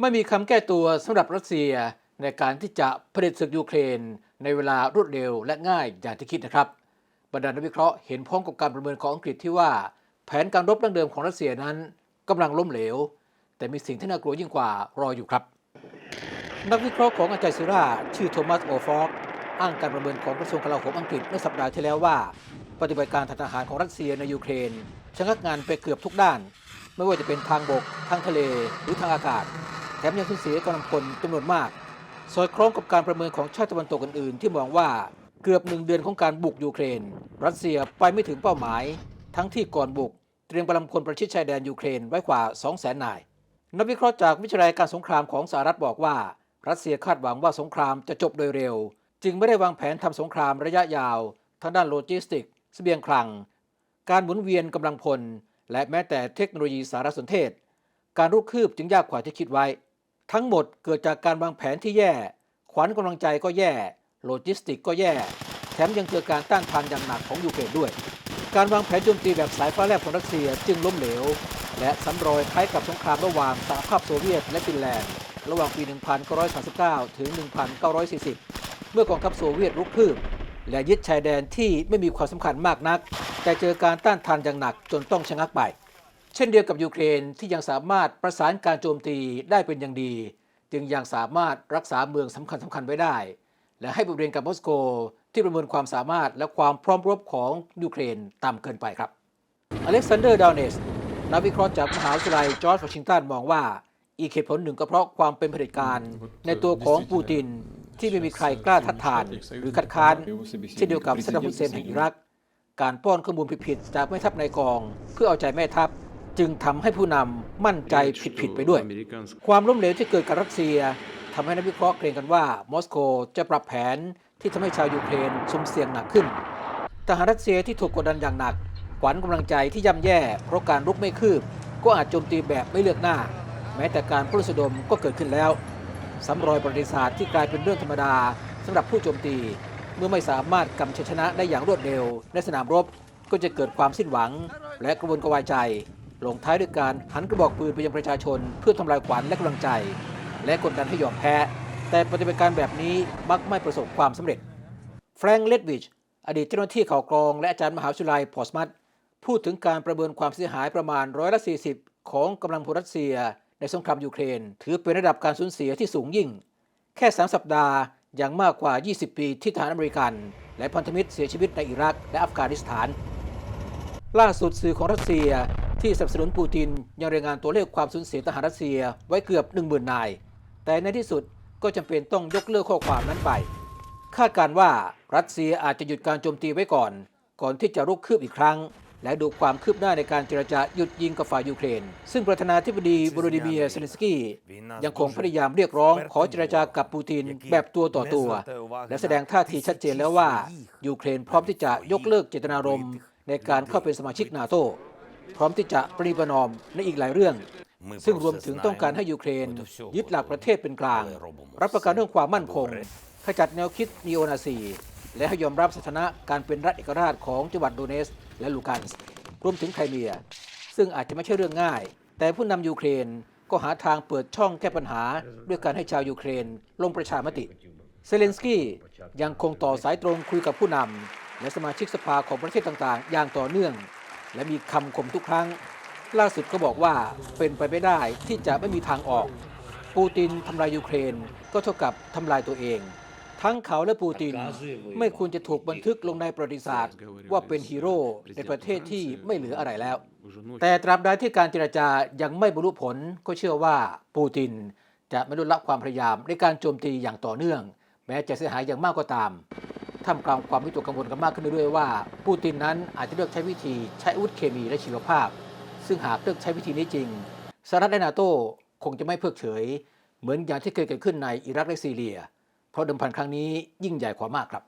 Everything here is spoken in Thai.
ไม่มีคำแก้ตัวสำหรับรัสเซียในการที่จะผลิตศึกยูเครน ในเวลารวดเร็วและง่ายอย่างที่คิดนะครับ บรรดานักวิเคราะห์เห็นพ้องกับการประเมินของอังกฤษที่ว่า แผนการรบดั้งเดิมของรัสเซียนั้นกำลังล้มเหลว แต่มีสิ่งที่น่ากลัวยิ่งกว่ารออยู่ครับ นักวิเคราะห์ของอาจารย์ซิราชื่อโทมัสโอฟอกอ้างการประเมินของกระทรวงกลาโหมอังกฤษเมื่อสัปดาห์ที่แล้วว่า ปฏิบัติการทางทหารของรัสเซียในยูเครนชะงักงานไปเกือบทุกด้าน ไม่ว่าจะเป็นทางบก ทางทะเลหรือทางอากาศ แถมยังสูญเสียกำลังพลจำนวนมาก สอดคล้องกับการประเมินของชาติตะวันตกอื่นๆ ที่มองว่าเกือบหนึ่งเดือนของการบุกยูเครน รัสเซียไปไม่ถึงเป้าหมาย ทั้งที่ก่อนบุก เตรียมกำลังพลประชิดชายแดนยูเครนไว้กว่า 200,000นาย นักวิเคราะห์จากวิทยาลัยการสงครามของสหรัฐบอกว่า รัสเซียคาดหวังว่าสงครามจะจบโดยเร็ว จึงไม่ได้วางแผนทำสงครามระยะยาวทางด้านโลจิสติกสเสบียงคลัง การหมุนเวียนกำลังพล และแม้แต่เทคโนโลยีสารสนเทศ การรุกคืบจึงยากกว่าที่คิดไว้ ทั้งหมดเกิดจากการวางแผนที่แย่ ขวัญกำลังใจก็แย่ โลจิสติกก็แย่ แถมยังเจอการต้านทานอย่างหนักของยูเครนด้วย การวางแผนโจมตีแบบสายฟ้าแลบของรัสเซียจึงล้มเหลว และซ้ำรอยคล้ายกับสงครามระหว่างสหภาพโซเวียตและฟินแลนด์ ระหว่างปี 1939 ถึง 1940 เมื่อกองทัพโซเวียตรุกคืบและยึดชายแดนที่ไม่มีความสำคัญมากนัก แต่เจอการต้านทานอย่างหนักจนต้องชะงักไป เช่นเดียวกับยูเครนที่ยังสามารถประสานการโจมตีได้เป็นอย่างดี จึงยังสามารถรักษาเมืองสำคัญสำคัญไว้ได้ และให้บทเรียนกับมอสโก ที่ประเมินความสามารถและความพร้อมรบของยูเครนต่ำเกินไปครับอเล็กซานเดอร์ดาวเนสนักวิเคราะห์จากมหาวิทยาลัยจอร์จวอชิงตันมองว่า อีกเหตุผลหนึ่งก็เพราะความเป็นเผด็จการในตัวของปูตินที่ไม่มีใครกล้าทัดทาน หรือคัดค้านเช่นเดียวกับซัดดัมฮุสเซนแห่งอิรัก การป้อนข้อมูลผิดๆจากแม่ทัพในกอง เพื่อเอาใจแม่ทัพ จึงทำให้ผู้นำมั่นใจผิดๆไปด้วย ความล้มเหลวที่เกิดกับรัสเซียทำให้นักวิเคราะห์เกรงกันว่า มอสโกจะปรับแผนที่ทำให้ชาวยูเครนสุ่มเสี่ยงหนักขึ้นทหารรัสเซียที่ถูกกดดันอย่างหนักขวัญกำลังใจที่ย่ำแย่ เพราะการรุกไม่คืบ ก็อาจโจมตีแบบไม่เลือกหน้า แม้แต่การปล้นสะดมก็เกิดขึ้นแล้วซ้ำรอยประวัติศาสตร์ที่กลายเป็นเรื่องธรรมดาสำหรับผู้โจมตี เมื่อไม่สามารถกำชัยชนะได้อย่างรวดเร็วในสนามรบก็จะเกิดความสิ้นหวัง และกระวนกระวายใจ ลงท้ายด้วยการหันกระบอกปืนไปยังประชาชน เพื่อทำลายขวัญและกำลังใจ และกดดันให้ยอมแพ้ แต่ปฏิบัติการแบบนี้มักไม่ประสบความสำเร็จ แฟรงค์เลดวิชอดีตเจ้าหน้าที่ข่าวกรอง และอาจารย์มหาวิทยาลัยพอร์สมัตพูดถึงการประเมินความเสียหายประมาณร้อยละ40 ของกำลังพลรัสเซีย ในสงครามยูเครน ถือเป็นระดับการสูญเสียที่สูงยิ่ง แค่ 3 สัปดาห์อย่างมากกว่า 20 ปีที่ทหารอเมริกัน และพันธมิตรเสียชีวิตในอิรักและอัฟกานิสถาน ล่าสุดสื่อของรัสเซีย ที่สนับสนุนปูตินยังรายงานตัวเลขความสูญเสียทหารรัสเซียไว้เกือบ 10,000 นาย แต่ในที่สุดก็จำเป็นต้องยกเลิกข้อความนั้นไป คาดการว่ารัสเซียอาจจะหยุดการโจมตีไว้ก่อน ก่อนที่จะรุกคืบอีกครั้ง และดูความคืบหน้าในการเจรจาหยุดยิงกับฝ่ายยูเครน ซึ่งประธานาธิบดีโวโลดิเมียร์เซเลนสกี้ยังคงพยายามเรียกร้องขอเจรจากับปูตินแบบตัวต่อตัว และแสดงท่าทีชัดเจนแล้วว่ายูเครนพร้อมที่จะยกเลิกเจตนารมณ์ในการเข้าเป็นสมาชิกนาโต พร้อมที่จะปรีประนอมในอีกหลายเรื่อง ซึ่งรวมถึงต้องการให้ยูเครน ยึดหลักประเทศเป็นกลาง รับประกันเรื่องความมั่นคงขจัดแนวคิดนีโอนาซี และให้ยอมรับสถานะการเป็นรัฐเอกราชของจังหวัดโดเนส และลูกันส์รวมถึงไครเมีย ซึ่งอาจจะไม่ใช่เรื่องง่าย แต่ผู้นำยูเครนก็หาทางเปิดช่องแก้ปัญหา ด้วยการให้ชาวยูเครนลงประชามติ เซเลนสกี้ยังคงต่อสายตรงคุยกับผู้นำและสมาชิกสภาของประเทศต่างๆ อย่างต่อเนื่อง และมีคำคมทุกครั้ง ล่าสุดก็บอกว่าเป็นไปไม่ได้ที่จะไม่มีทางออก ปูตินทำลายยูเครนก็เท่ากับทำลายตัวเอง ทั้งเขาและปูตินไม่ควรจะถูกบันทึกลงในประวัติศาสตร์ ว่าเป็นฮีโร่ในประเทศที่ไม่เหลืออะไรแล้ว แต่ตราบใดที่การเจรจายังไม่บรรลุผลก็เชื่อว่าปูตินจะไม่ลดละความพยายามในการโจมตีอย่างต่อเนื่อง แม้จะเสียหายอย่างมากก็ตาม ท่ามกลางความวิตกกังวลกันมากขึ้นเรื่อยๆว่า ปูตินนั้นอาจจะเลือกใช้วิธีใช้อาวุธเคมีและชีวภาพ ซึ่งหากเลือกใช้วิธีนี้จริงสหรัฐและนาโต้คงจะไม่เพิกเฉย เหมือนอย่างที่เคยเกิดขึ้นในอิรักและซีเรีย เพราะเดิมพันครั้งนี้ยิ่งใหญ่กว่ามากครับ